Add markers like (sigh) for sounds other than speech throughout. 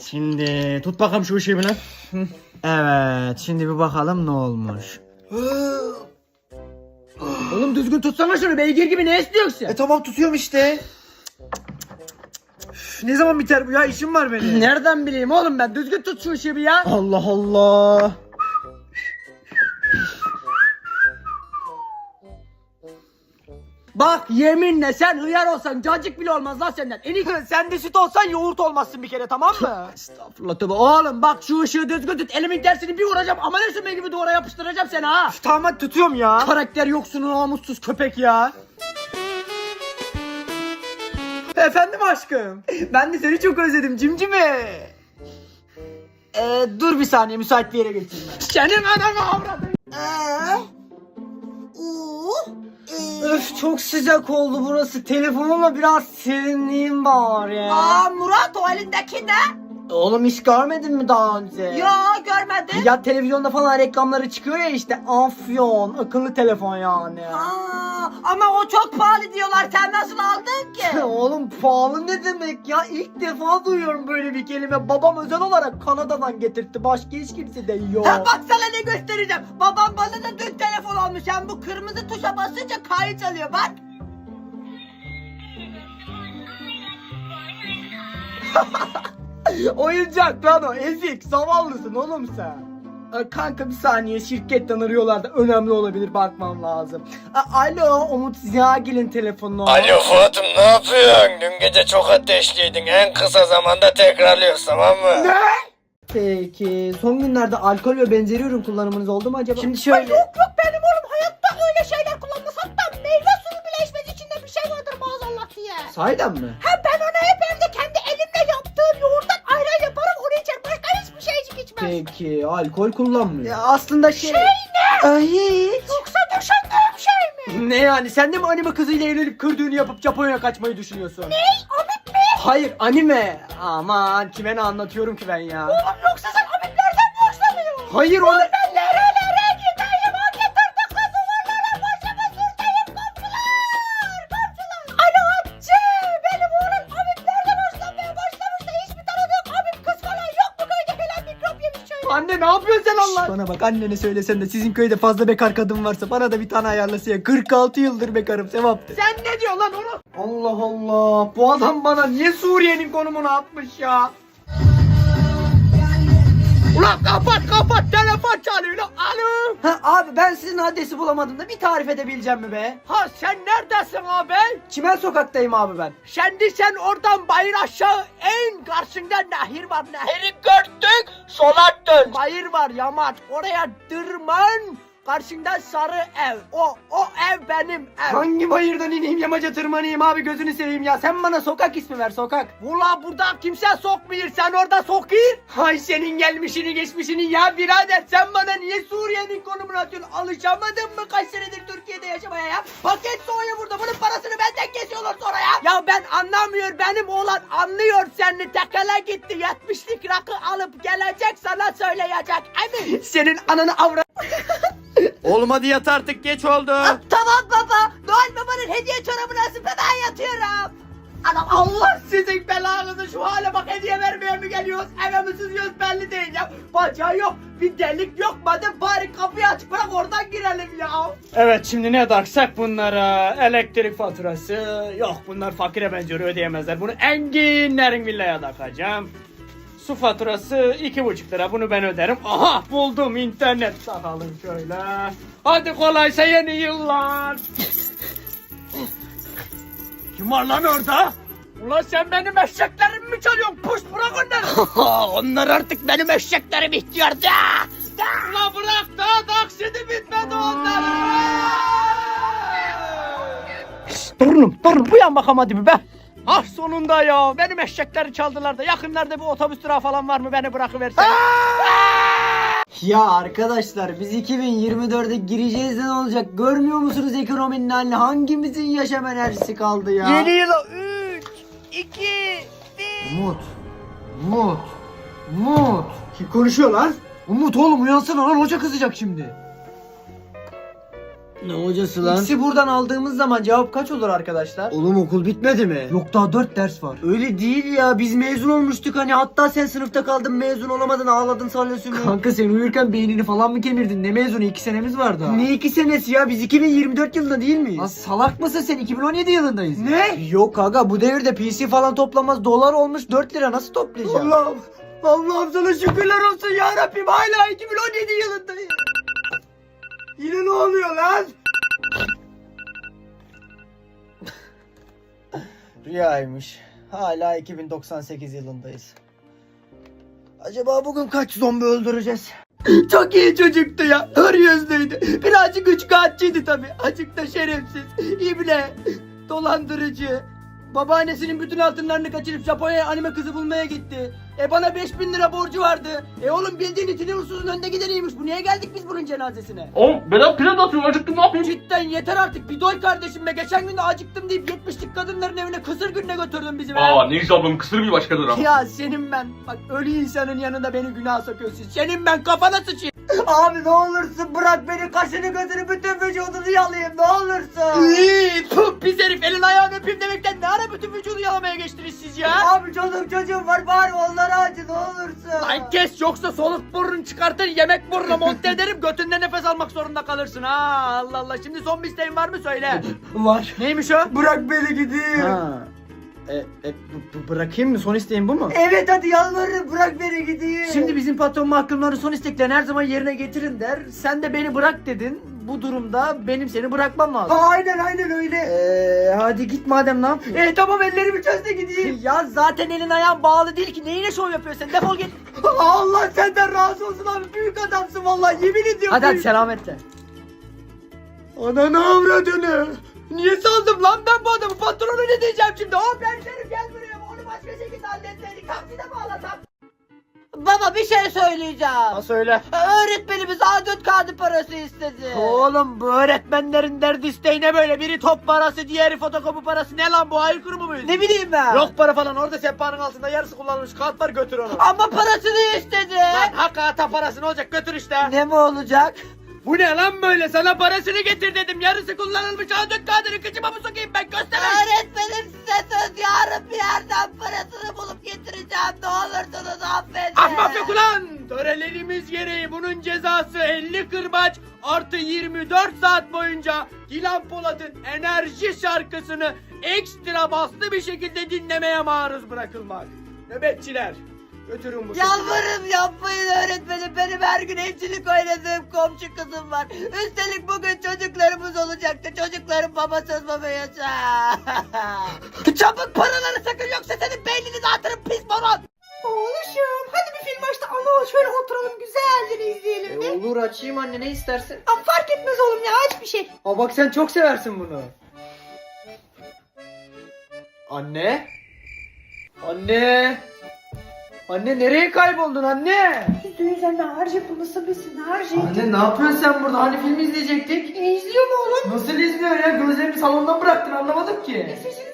Şimdi tut bakalım şu ışığı bir lan. Hı. Evet şimdi bir bakalım ne olmuş. Oğlum düzgün tutsana şunu beygir gibi ne istiyorsun? E tamam tutuyorum işte. Üf, ne zaman biter bu ya işim var benim. Nereden bileyim oğlum ben düzgün tut şu ışığı bir ya. Allah Allah. Bak yeminle sen hıyar olsan cacık bile olmaz lan senden. Enik (laughs) Sen de süt olsan yoğurt olmazsın bir kere tamam mı? Estağfurullah tövbe. Oğlum bak şu ışığı düzgün tut. Elimin tersini bir vuracağım. Aman üstüme gibi duvara yapıştıracağım seni ha. Tamam hadi tutuyorum ya. Karakter yoksunu namussuz köpek ya. Efendim aşkım. Ben de seni çok özledim cimcime. Ee, dur bir saniye müsait bir yere geçeyim ben. Senin ananı avradın. Öf çok sıcak oldu burası. Telefonumla biraz serinleyeyim bari. Aa Murat o elindeki ne? Oğlum hiç görmedin mi daha önce? Ya görmedim. Ya televizyonda falan reklamları çıkıyor ya işte Afyon akıllı telefon yani. Aa, ama o çok pahalı diyorlar. Sen nasıl aldın ki? (laughs) Oğlum pahalı ne demek ya? İlk defa duyuyorum böyle bir kelime. Babam özel olarak Kanada'dan getirtti. Başka hiç kimse de yok. Ha, bak sana ne göstereceğim. Babam bana da dün telefon almış. Hem bu kırmızı tuşa basınca kayıt alıyor bak. (laughs) Oyuncak lan o ezik zavallısın oğlum sen. Aa, Kanka bir saniye şirketten arıyorlar da önemli olabilir bakmam lazım. Alo Umut Ziyagil'in telefonu. Alo Fuat'ım ne yapıyorsun? Dün gece çok ateşliydin. En kısa zamanda tekrarlıyoruz tamam mı? Ne? Peki son günlerde alkol ve benzeri ürün kullanımınız oldu mu acaba? Şimdi şöyle. yok benim oğlum hayatta öyle şeyler kullanmaz. Hatta meyve suyu bile içmez içinde bir şey vardır maazallah diye. Sahiden mi? Hem Peki alkol kullanmıyor. Ya aslında şey... Şey ne? Ay hiç. Yoksa düşündüğüm şey mi? Ne yani sen de mi anime kızıyla evlenip kırdığını yapıp Japonya'ya kaçmayı düşünüyorsun? Ne? Amip mi? Hayır anime. Aman kime ne anlatıyorum ki ben ya. Oğlum yoksa sen amiplerden mi hoşlanıyorsun? Hayır o Bana bak annene söylesen de sizin köyde fazla bekar kadın varsa bana da bir tane ayarlasa ya. 46 yıldır bekarım sevaptır. Sen ne diyorsun lan onu? Allah Allah bu adam bana niye Suriye'nin konumunu atmış ya? Ulan kapat kapat telefon çalıyor lan alo. Ha abi ben sizin adresi bulamadım da bir tarif edebileceğim mi be? Ha sen neredesin abi? Çimen sokaktayım abi ben. Şimdi sen oradan bayır aşağı en karşında nehir var nehri gördük sola dön. Bayır var yamaç oraya tırman karşında sarı ev o o ev benim ev. Hangi bayırdan ineyim yamaca tırmanayım abi gözünü seveyim ya. Sen bana sokak ismi ver sokak. Ula burada kimse sokmuyor sen orada sokuyur. Hay senin gelmişini geçmişini ya birader sen bana niye Suriye'nin konumunu atıyorsun? Alışamadın mı kaç senedir Türkiye'de yaşamaya ya? Paket soğuyor burada bunun parasını benden kesiyorlar sonra ya. Ya ben anlamıyor benim oğlan anlıyor seni tekele gitti 70'lik rakı alıp gelecek sana söyleyecek emin. Senin ananı avra... (laughs) Oğlum hadi yat artık geç oldu. Tamam baba. Noel babanın hediye çorabını asıp ben yatıyorum. Anam Allah sizin belanızı şu hale bak hediye vermeye mi geliyoruz eve mi sızıyoruz belli değil ya. Bacağı yok bir delik yok madem bari kapıyı aç bırak oradan girelim ya. Evet şimdi ne darsak bunlara elektrik faturası yok bunlar fakire benziyor ödeyemezler bunu enginlerin villaya takacağım. Su faturası iki buçuk lira bunu ben öderim. Aha buldum internet takalım şöyle. Hadi kolaysa yeni yıllar. Kim var lan orada? Ulan sen benim eşeklerimi mi çalıyorsun? Puş bırak onları. (laughs) Onlar artık benim eşeklerim ihtiyarda. Ulan bırak daha taksidi bitmedi onların. Torunum torunum uyan bakalım hadi bir be. Ah sonunda ya benim eşekleri çaldılar da yakınlarda bir otobüs durağı falan var mı beni bırakıversen. Ya arkadaşlar biz 2024'e gireceğiz de ne olacak görmüyor musunuz ekonominin halini hangimizin yaşam enerjisi kaldı ya. Yeni yıla 3, 2, 1. Umut. Umut. Umut. Kim konuşuyor lan? Umut oğlum uyansana lan hoca kızacak şimdi. Ne hocası lan? X'i buradan aldığımız zaman cevap kaç olur arkadaşlar? Oğlum okul bitmedi mi? Yok daha 4 ders var. Öyle değil ya biz mezun olmuştuk hani hatta sen sınıfta kaldın mezun olamadın ağladın sallıyorsun. Kanka sen uyurken beynini falan mı kemirdin? Ne mezunu 2 senemiz vardı. Ne 2 senesi ya biz 2024 yılında değil miyiz? Lan salak mısın sen 2017 yılındayız. Ne? Yok aga bu devirde PC falan toplamaz dolar olmuş 4 lira nasıl toplayacağım? Allah'ım Allah'ım sana şükürler olsun ya Rabbim hala 2017 yılındayız. Yine ne oluyor lan? Rüyaymış. Hala 2098 yılındayız. Acaba bugün kaç zombi öldüreceğiz? (clears throat) Çok iyi çocuktu ya. Hır yüzlüydü. Birazcık üçkağıtçıydı tabi. Azıcık da şerefsiz. İbne. Dolandırıcı. Babaannesinin bütün altınlarını kaçırıp Japonya'ya anime kızı bulmaya gitti. E bana 5000 lira borcu vardı. E oğlum bildiğin itinin usulün önde gideniymiş. Bu niye geldik biz bunun cenazesine? Oğlum Berat plan atıyor acıktım ne yapayım? Cidden yeter artık bir doy kardeşim be. Geçen gün de acıktım deyip 70'lik kadınların evine kısır gününe götürdün bizi be. Aa ne güzel ablam kısır bir başka lira. Ya senin ben bak ölü insanın yanında beni günah sokuyorsun. Senin ben kafana sıçayım. Abi ne olursun bırak beni kaşını gözünü bütün vücudunu yalayayım ne olursun. İyi puh pis ya. Abi çoluk çocuğum var bari onlara acı ne olursun. Lan kes yoksa soluk burnun çıkartır yemek burnuna monte (laughs) ederim götünde nefes almak zorunda kalırsın ha. Allah Allah şimdi son bir isteğin var mı söyle. (laughs) Var. Neymiş o? Bırak beni gideyim. Ha. E, e, bırakayım mı? Son isteğin bu mu? Evet hadi yalvarırım bırak beni gideyim. Şimdi bizim patron mahkumların son isteklerini her zaman yerine getirin der. Sen de beni bırak dedin. Bu durumda benim seni bırakmam lazım. aynen aynen öyle. Ee, hadi git madem ne yapıyorsun? E tamam ellerimi çöz de gideyim. ya zaten elin ayağın bağlı değil ki. Neyine şov yapıyorsun? Defol git. (laughs) Allah senden razı olsun abi. Büyük adamsın vallahi yemin ediyorum. Hadi hadi selametle. Ananı avradını. Niye saldım lan ben bu adamı? Patronu ne diyeceğim şimdi? Hop hemşerim gel buraya. Onu başka şekilde halletmeydik. Takside bağlasam. Baba bir şey söyleyeceğim. Ha söyle. Öğretmenimiz adut kağıdı parası istedi. Oğlum bu öğretmenlerin derdi isteğine böyle. Biri top parası, diğeri fotokopi parası. Ne lan bu aykırı mı muyuz? Ne bileyim ben. Yok para falan. Orada sehpanın altında yarısı kullanılmış kağıt var götür onu. Ama parasını istedi. Lan hak ata parası ne olacak götür işte. Ne mi olacak? Bu ne lan böyle? Sana parasını getir dedim. Yarısı kullanılmış A4 kağıdını kıçıma mı sokayım ben göstereyim. Öğretmenim size söz yarın bir yerden parasını bulup getireceğim. Ne olursunuz affedin. Ahmak yok ulan! Törelerimiz gereği bunun cezası 50 kırbaç artı 24 saat boyunca Dilan Polat'ın enerji şarkısını ekstra baslı bir şekilde dinlemeye maruz bırakılmak. Nöbetçiler götürün bu. Yalvarırım yapmayın öğretmenim. Benim her gün evcilik oynadığım komşu kızım var. Üstelik bugün çocuklarımız olacaktı. Çocuklarım babasız baba yaşa. (laughs) Çabuk paraları sakın yoksa senin beynini dağıtırım pis moron. Oğluşum hadi bir film açtı ama şöyle oturalım güzelce izleyelim. E, olur açayım anne ne istersin? Aa, fark etmez oğlum ya aç bir şey. Aa bak sen çok seversin bunu. Anne? Anne? Anne nereye kayboldun anne? Yüzde yüz anne harcı bu nasıl bir sinerji? Anne ne yapıyorsun sen burada? Hani film izleyecektik? İzliyor mu oğlum? Nasıl izliyor ya? Gözlerimi salondan bıraktın anlamadım ki. Sesini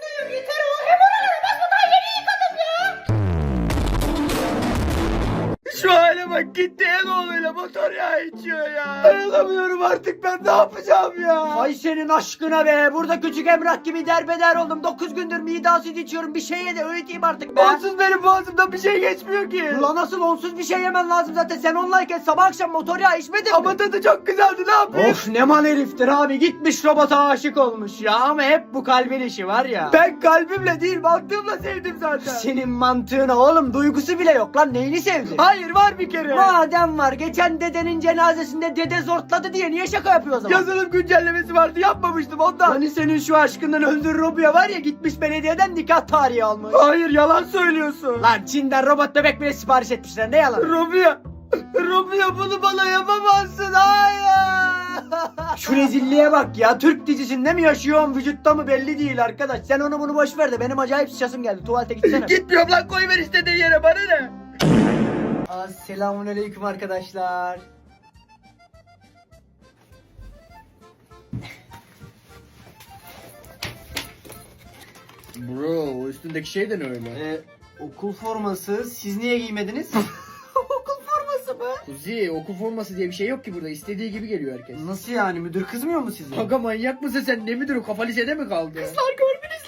bak gitti en oğluyla motor yağı içiyor ya. Dayanamıyorum artık ben ne yapacağım ya. Ay senin aşkına be. Burada küçük Emrah gibi derbeder oldum. 9 gündür mide içiyorum. Bir şey ye de öğüteyim artık be. Onsuz benim boğazımdan bir şey geçmiyor ki. Ulan nasıl onsuz bir şey yemen lazım zaten. Sen onlayken sabah akşam motor yağı içmedin mi? Ama tadı çok güzeldi ne yapayım? Of ne mal heriftir abi. Gitmiş robota aşık olmuş ya. Ama hep bu kalbin işi var ya. Ben kalbimle değil mantığımla sevdim zaten. Senin mantığına oğlum duygusu bile yok lan. Neyini sevdin? Hayır var bir kere. Madem var. Geçen dedenin cenazesinde dede zortladı diye niye şaka yapıyor o zaman? Yazılım güncellemesi vardı yapmamıştım ondan. Hani senin şu aşkından öldür Robia var ya gitmiş belediyeden nikah tarihi almış. Hayır yalan söylüyorsun. Lan Çin'den robot bebek bile sipariş etmişler ne yalan? Robia. Robia bunu bana yapamazsın hayır. Şu rezilliğe bak ya Türk dizisinde mi yaşıyorum vücutta mı belli değil arkadaş. Sen onu bunu boş ver de benim acayip sıçasım geldi tuvalete gitsene. Gitmiyorum lan koy ver istediğin yere bana ne? Selamun aleyküm arkadaşlar. Bro o üstündeki şey de ne öyle? Ee, okul forması siz niye giymediniz? (laughs) Okul forması mı? Kuzi okul forması diye bir şey yok ki burada. İstediği gibi geliyor herkes. Nasıl yani müdür kızmıyor mu size? Kanka manyak mısın sen? Ne müdürü? Kafa lisede mi kaldı? Kızlar görmeniz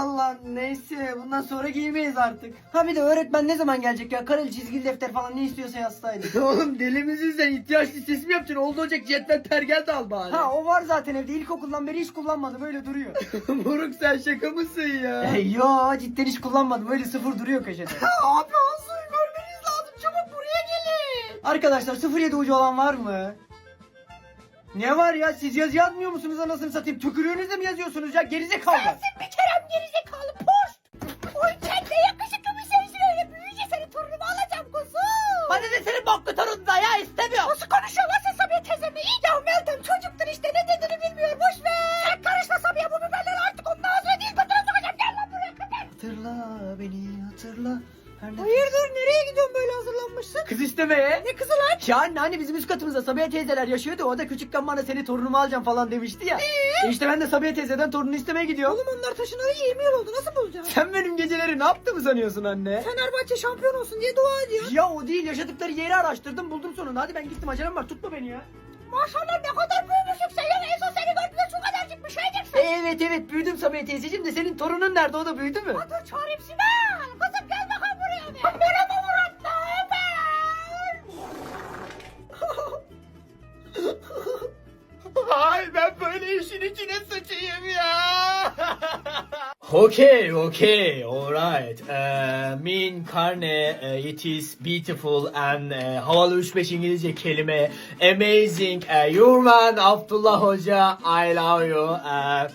Allah neyse bundan sonra giymeyiz artık. Ha bir de öğretmen ne zaman gelecek ya? Kareli çizgili defter falan ne istiyorsa yazsaydı. (laughs) Oğlum deli misin sen? İhtiyaç listesi mi yapacaksın? Oldu olacak cetvel pergel de al bari. ha o var zaten evde ilkokuldan beri hiç kullanmadım öyle duruyor. (laughs) Moruk sen şaka mısın ya? e, yo cidden hiç kullanmadım öyle sıfır duruyor köşede. Abi Hansu'yu görmeniz lazım. Çabuk buraya gelin. Arkadaşlar 07 ucu olan var mı? Ne var ya siz yazı yazmıyor musunuz anasını satayım? Tükürüğünüzle mi yazıyorsunuz ya gerizekalı? Sensin bir kerem gerizekalı post. Oy kendine yakışıklı bir şeysin öyle büyüyünce senin torunumu alacağım kuzum. Hadi de senin boklu torunun da ya istemiyorum. Nasıl konuşuyor lan sen Sabiha teyzemle? İyi ya Meltem çocuktur işte ne dediğini bilmiyor boş ver. Sen karışma Sabiha bu biberleri artık onun ağzına değil götüne sokacağım gel lan buraya köpek. Hatırla beni hatırla. Her nefes- Hayırdır nereye gidiyorsun böyle hazırlanmışsın? Kız istemeye. Ne kızı lan? Ya anne hani bizim üst katımızda Sabiha teyzeler yaşıyordu. O da küçükken bana seni torunumu alacağım falan demişti ya. E işte ben de Sabiha teyzeden torununu istemeye gidiyorum. Oğlum onlar taşınalı 20 yıl oldu nasıl bulacaksın? Sen benim geceleri ne yaptığımı sanıyorsun anne? Fenerbahçe şampiyon olsun diye dua ediyor. Ya o değil yaşadıkları yeri araştırdım buldum sonunda. Hadi ben gittim acelem var tutma beni ya. Maşallah ne kadar büyümüşsün sen ya. En son seni gördüğümde şu kadarcık bir şeyciksin. Evet evet büyüdüm Sabiha teyzeciğim de senin torunun nerede o da büyüdü mü? Dur çağırayım Sinan. Ay ben böyle işin içine sıçayım ya. (laughs) okay, okay, alright. Uh, mean karne, uh, it is beautiful and uh, havalı 3-5 İngilizce kelime. Amazing. Uh, your man Abdullah Hoca, I love you. Uh,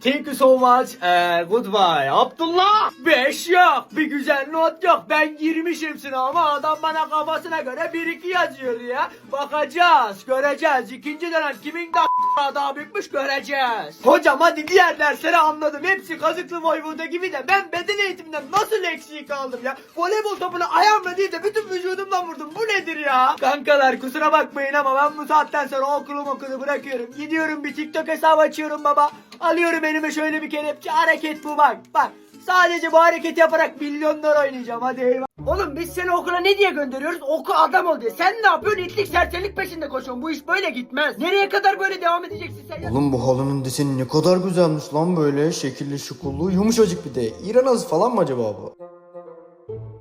Thank you so much. Uh, goodbye. Abdullah. Beş yok. Bir güzel not yok. Ben girmişim sınava. Adam bana kafasına göre bir iki yazıyor ya. Bakacağız. Göreceğiz. İkinci dönem kimin da daha büyükmüş göreceğiz. Hocam hadi diğer dersleri anladım. Hepsi kazıklı Voyvoda gibi de ben beden eğitiminden nasıl eksiği kaldım ya? Voleybol topunu ayağımla değil de bütün vücudumla vurdum. Bu nedir ya? Kankalar kusura bakmayın ama ben bu saatten sonra okulum okulu bırakıyorum. Gidiyorum bir TikTok hesabı açıyorum baba. Alıyorum elime şöyle bir kelepçe. Hareket bu bak. Bak. Sadece bu hareketi yaparak milyonlar oynayacağım. Hadi eyvallah. Oğlum biz seni okula ne diye gönderiyoruz? Oku adam ol diye. Sen ne yapıyorsun? İtlik serçelik peşinde koşuyorsun. Bu iş böyle gitmez. Nereye kadar böyle devam edeceksin sen? Oğlum bu halının deseni ne kadar güzelmiş lan böyle şekilli şukullu yumuşacık bir de. İran halısı falan mı acaba bu?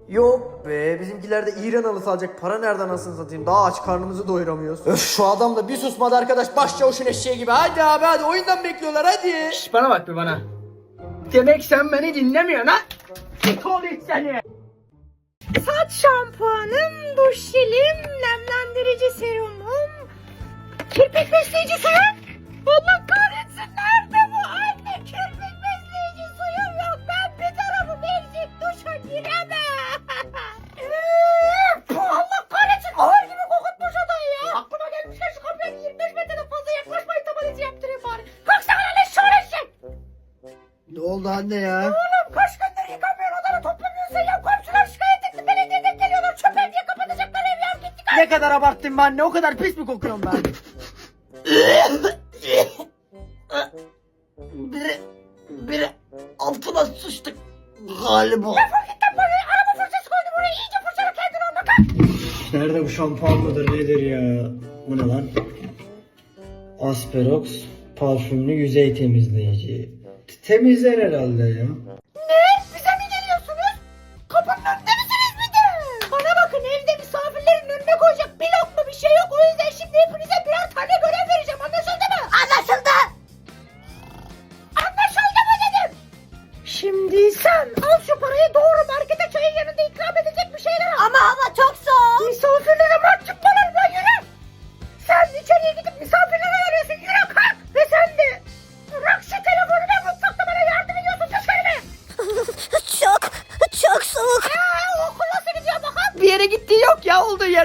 Yok be bizimkilerde İran halısı alacak para nereden asın satayım daha aç karnımızı doyuramıyoruz. Öf şu adam da bir susmadı arkadaş başçavuşun eşeği gibi hadi abi hadi oyundan bekliyorlar hadi. Şş, bana bak bir bana. Demek sen beni dinlemiyorsun ha? Git ol it seni. Saç şampuanım, duş jelim, nemlendirici serumum, kirpik besleyici suyum. Allah kahretsin nerede bu anne? Kirpik besleyici suyum yok. Ben bir tarafım eksik duşa giremem. Oldu anne ya? Oğlum kaç gündür yıkamıyorsun odanı toplamıyorsun ya. Komşular şikayet etti. Belediyeden geliyorlar çöper diye kapatacaklar ev ya. Gittik Ne kadar abarttın be anne o kadar pis mi kokuyorum ben? biri, biri altına sıçtık galiba. Gittim buraya araba fırçası koydum oraya iyice fırçala kendini onunla kalk. Nerede bu şampuan mıdır nedir ya? Bu ne lan? Asperox parfümlü yüzey temizleyici. Temizler herhalde ya. Ne? Bize mi geliyorsunuz? Kapının önünde misiniz bir de? Bana bakın evde misafirlerin önüne koyacak bir lokma bir şey yok. O yüzden şimdi hepinize birer tane görev vereceğim. Anlaşıldı mı? Anlaşıldı. Anlaşıldı mı dedim. Şimdi sen al şu parayı doğru markete çayın yanında ikram edecek bir şeyler al. Ama hava çok soğuk. Misafirlere mahcup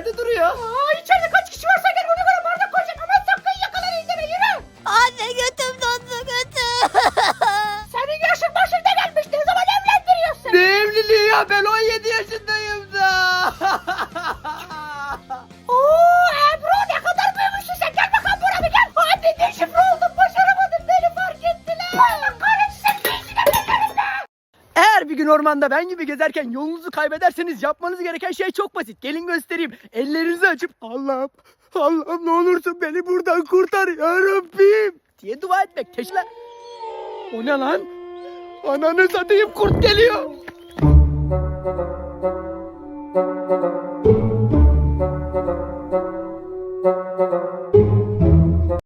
yerde duruyor. Aa gün ormanda ben gibi gezerken yolunuzu kaybederseniz yapmanız gereken şey çok basit. Gelin göstereyim. Ellerinizi açıp Allah'ım Allah'ım ne olursun beni buradan kurtar ya Rabbim diye dua etmek. Teşla. O ne lan? Ananı satayım kurt geliyor.